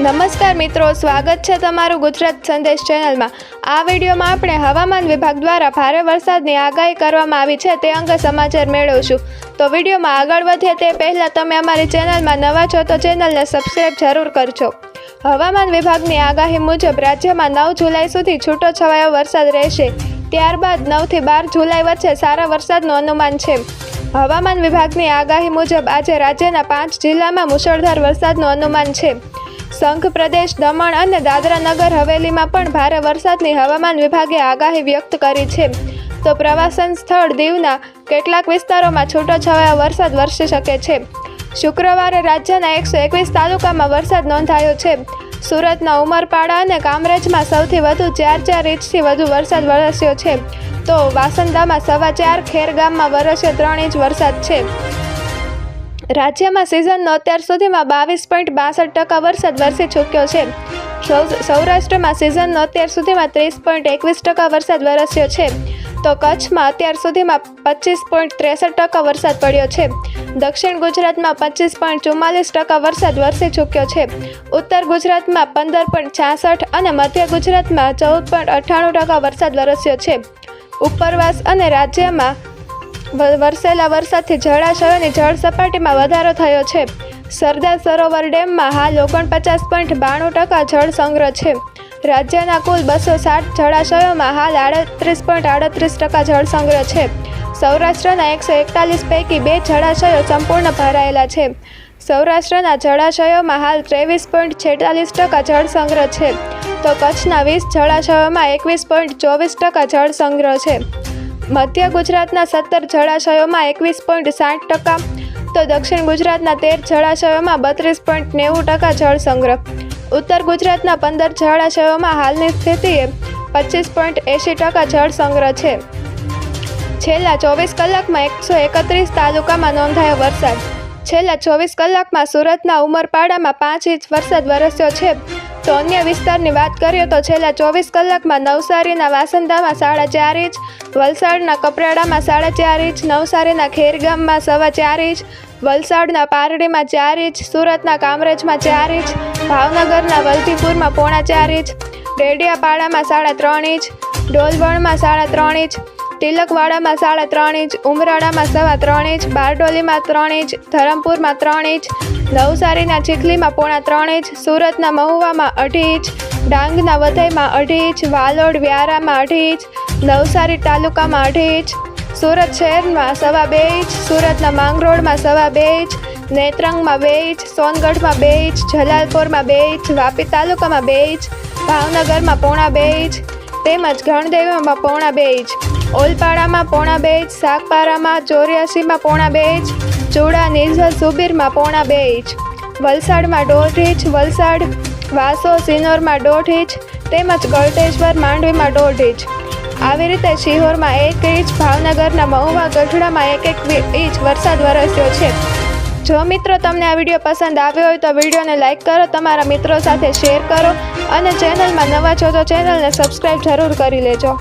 નમસ્કાર મિત્રો, સ્વાગત છે તમારું ગુજરાત સંદેશ ચેનલમાં. આ વિડીયોમાં આપણે હવામાન વિભાગ દ્વારા ભારે વરસાદની આગાહી કરવામાં આવી છે, તે અંગે સમાચાર મેળવશું. તો વિડીયોમાં આગળ વધીએ તે પહેલાં તમે અમારી ચેનલમાં નવા છો, તો ચેનલને સબસ્ક્રાઈબ જરૂર કરજો. હવામાન વિભાગની આગાહી મુજબ રાજ્યમાં નવ જુલાઈ સુધી છૂટો છવાયો વરસાદ રહેશે. ત્યારબાદ નવથી બાર જુલાઈ વચ્ચે સારા વરસાદનું અનુમાન છે. હવામાન વિભાગની આગાહી મુજબ આજે રાજ્યના પાંચ જિલ્લામાં મુશળધાર વરસાદનું અનુમાન છે. સંઘ પ્રદેશ દમણ અને દાદરા નગર હવેલીમાં પણ ભારે વરસાદની હવામાન વિભાગે આગાહી વ્યક્ત કરી છે. તો પ્રવાસન સ્થળ દીવના કેટલાક વિસ્તારોમાં છૂટોછવાયો વરસાદ વરસી શકે છે. શુક્રવારે રાજ્યના એકસો એકવીસ તાલુકામાં વરસાદ નોંધાયો છે. સુરતના ઉમરપાડા અને કામરેજમાં સૌથી વધુ ચાર ચાર ઇંચથી વધુ વરસાદ વરસ્યો છે. તો વાસંદામાં સવા ચાર, ખેરગામમાં વરસ્યો ત્રણ ઇંચ વરસાદ છે. રાજ્યમાં સિઝનનો અત્યાર સુધીમાં બાવીસ પોઈન્ટ બાસઠ ટકા વરસાદ વરસી ચૂક્યો છે. સૌરાષ્ટ્રમાં સિઝનનો અત્યાર સુધીમાં ત્રીસ પોઈન્ટ એકવીસ ટકા વરસાદ વરસ્યો છે. તો કચ્છમાં અત્યાર સુધીમાં પચીસ પોઈન્ટ ત્રેસઠ ટકા વરસાદ પડ્યો છે. દક્ષિણ ગુજરાતમાં પચીસ પોઈન્ટ ચુમ્માલીસ ટકા વરસાદ વરસી ચૂક્યો છે. ઉત્તર ગુજરાતમાં પંદર પોઈન્ટ છાસઠ અને મધ્ય ગુજરાતમાં ચૌદ પોઈન્ટ અઠ્ઠાણું ટકા વરસાદ વરસ્યો છે. ઉપરવાસ અને રાજ્યમાં વરસેલા વરસાદથી જળાશયોની જળ સપાટીમાં વધારો થયો છે. સરદાર સરોવર ડેમમાં હાલ ઓગણપચાસ પોઈન્ટ બાણું ટકા જળ સંગ્રહ છે. રાજ્યના કુલ બસો સાઠ જળાશયોમાં હાલ આડત્રીસ પોઈન્ટ આડત્રીસ ટકા જળ સંગ્રહ છે. સૌરાષ્ટ્રના એકસો એકતાલીસ પૈકી બે જળાશયો સંપૂર્ણ ભરાયેલા છે. સૌરાષ્ટ્રના જળાશયોમાં હાલ ત્રેવીસ પોઈન્ટ છેતાલીસ ટકા જળ સંગ્રહ છે. તો કચ્છના વીસ જળાશયોમાં એકવીસ પોઈન્ટ ચોવીસ ટકા જળ સંગ્રહ છે. મધ્ય ગુજરાતના સત્તર જળાશયોમાં એકવીસ પોઈન્ટ સાઠ ટકા, તો દક્ષિણ ગુજરાતના તેર જળાશયોમાં બત્રીસ પોઈન્ટ નેવું ટકા જળ સંગ્રહ. ઉત્તર ગુજરાતના પંદર જળાશયોમાં હાલની સ્થિતિએ પચીસ પોઈન્ટ એંશી ટકા જળ સંગ્રહ છે. છેલ્લા ચોવીસ કલાકમાં એકસો એકત્રીસ તાલુકામાં નોંધાયો વરસાદ. છેલ્લા ચોવીસ કલાકમાં સુરતના ઉમરપાડામાં પાંચ ઇંચ વરસાદ વરસ્યો છે. તો અન્ય વિસ્તારની વાત કરીએ તો છેલ્લા ચોવીસ કલાકમાં નવસારીના વાસંદામાં સાડા ચાર ઇંચ, વલસાડના કપરાડામાં સાડા ચાર ઇંચ, નવસારીના ખેરગામમાં સવા ચાર ઇંચ, વલસાડના પારડીમાં ચાર ઇંચ, સુરતના કામરેજમાં ચાર ઇંચ, ભાવનગરના વલભીપુરમાં પોણા ચાર ઇંચ, ડેડિયાપાડામાં સાડા ત્રણ ઇંચ, ડોલવણમાં સાડા ત્રણ ઇંચ તિલકવાડામાં સાડા ત્રણ ઇંચ, ઉમરાળામાં સવા ત્રણ ઇંચ, બારડોલીમાં ત્રણ ઇંચ, ધરમપુરમાં ત્રણ ઇંચ, નવસારીના ચીખલીમાં પોણા ત્રણ ઇંચ, સુરતના મહુવામાં અઢી ઇંચ, ડાંગના વધઈમાં અઢી ઇંચ, વાલોડ વ્યારામાં અઢી ઇંચ, નવસારી તાલુકામાં અઢી ઇંચ, સુરત શહેરમાં સવા બે ઇંચ, સુરતના માંગરોળમાં સવા બે ઇંચ, નેત્રંગમાં બે ઇંચ, સોનગઢમાં બે ઇંચ, જલાલપોરમાં બે ઇંચ, વાપી તાલુકામાં બે ઇંચ, ભાવનગરમાં પોણા બે ઇંચ, તેમજ ગણદેવીમાં પોણા બે ઇંચ. ઓલપાડામાં પોણા બે ઇંચ સાગપારામાં ચોર્યાસીમાં પોણા બે ઇંચ ચૂડા નિઝર સુબીરમાં પોણા બે ઇંચ વલસાડમાં દોઢ ઇંચ, વલસાડ, વાસો, સિનોરમાં દોઢ ઇંચ, તેમજ ગળતેશ્વર, માંડવીમાં દોઢ ઇંચ. આવી રીતે શિહોરમાં એક ઇંચ, ભાવનગરના મહુવા, ગઢડામાં એક એક ઇંચ વરસાદ વરસ્યો છે. જો મિત્રો તમને આ વીડિયો પસંદ આવ્યો હોય તો વિડીયોને લાઇક કરો, તમારા મિત્રો સાથે શેર કરો અને ચેનલમાં નવા છો તો ચેનલને સબસ્ક્રાઈબ જરૂર કરી લેજો.